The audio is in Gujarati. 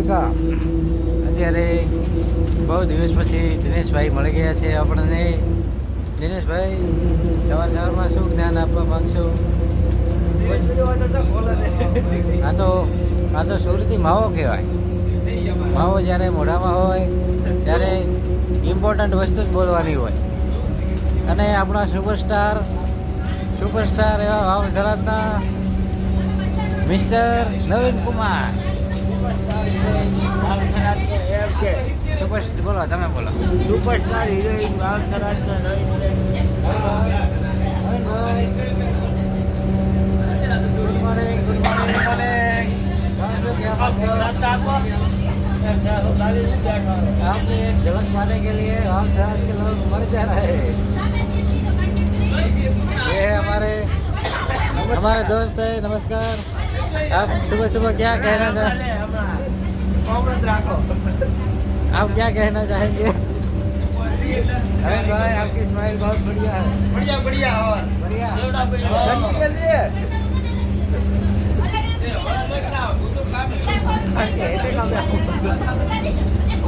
અત્યારે બહુ દિવસ પછી દિનેશભાઈ મળી ગયા છે આપણને. દિનેશભાઈ, સવાર સવારમાં શું જ્ઞાન આપવા માગશો? આ તો આ તો સુરતી માવો કહેવાય. માવો જ્યારે મોઢામાં હોય, ત્યારે ઇમ્પોર્ટન્ટ વસ્તુ જ બોલવાની હોય. અને આપણા સુપરસ્ટાર સુપરસ્ટાર એવા ભાવ ધરાવતા મિસ્ટર નવીન કુમાર. બોલો તમે બોલો સુપરસ્ટાર હિરોઈન ભાવ થરાદ છે good morning good morning morning आपने एक झलक पाने के लिए हम शहर के लोग मर जा रहे हैं ये है हमारे हमारे दोस्त है नमस्कार आप सुबह सुबह क्या कहना चाह आप क्या कहना चाहेंगे अरे भाई आपकी स्माइल बहुत बढ़िया है बढ़िया बढ़िया और बढ़िया ठंडी कैसी है Okay, ito yung camera.